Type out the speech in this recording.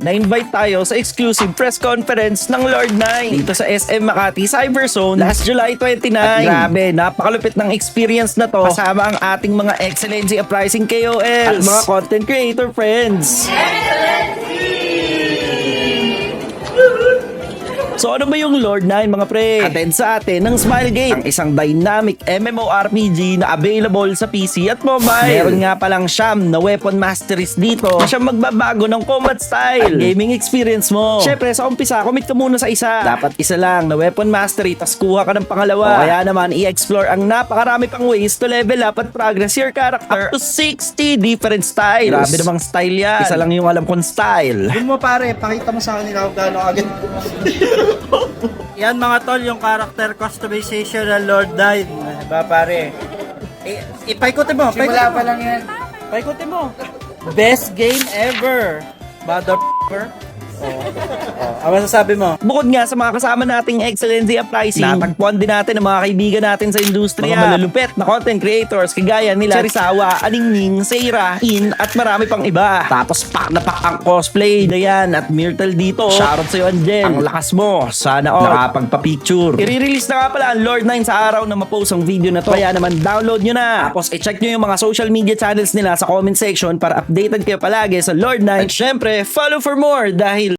na-invite tayo sa exclusive press conference ng Lord 9 dito sa SM Makati Cyberzone last July 29. At grabe, napakalupit ng experience na to kasama ang ating mga Excellency Uprising KOLs at mga content creator friends. So ano ba yung Lord 9 mga pre? Attend sa atin ng Smilegate, ang isang dynamic MMORPG na available sa PC at mobile. Meron nga palang siyam na weapon masteries dito na siyang magbabago ng combat style at gaming experience mo. Syempre sa umpisa, commit ka muna sa isa. Dapat isa lang na weapon mastery tas kuha ka ng pangalawa. O kaya naman i-explore ang napakarami pang ways to level up at progress your character up to 60 different styles. Grabe namang style yan. Isa lang yung alam kong style. Yun mo pare, pakita mo sa kanila kung gaano agad. Yan mga tol, yung character customization ng Lord Nine. Diba pare? Eh, ipaikutin mo, Simula pa lang yan. Paikutin mo. Best game ever. Motherfucker. Oh. Ano masasabi mo? Bukod nga sa mga kasama nating Excellency Uprising, natagpuan din natin ang mga kaibigan natin sa industriya. Mga malulupet na content creators kagaya nila Cherisawa, Aningning, Seira, In, at marami pang iba. Tapos pak na pak ang cosplay na yan at Myrtle dito. Shoutout sa'yo Angel. Ang lakas mo. Sana all. Nakapagpa-picture. I-release na nga pala ang Lord 9 sa araw na mapost ang video na to. Kaya naman download nyo na. Tapos i-check nyo yung mga social media channels nila sa comment section para updated kayo palagi sa Lord 9. At syempre, follow for more dahil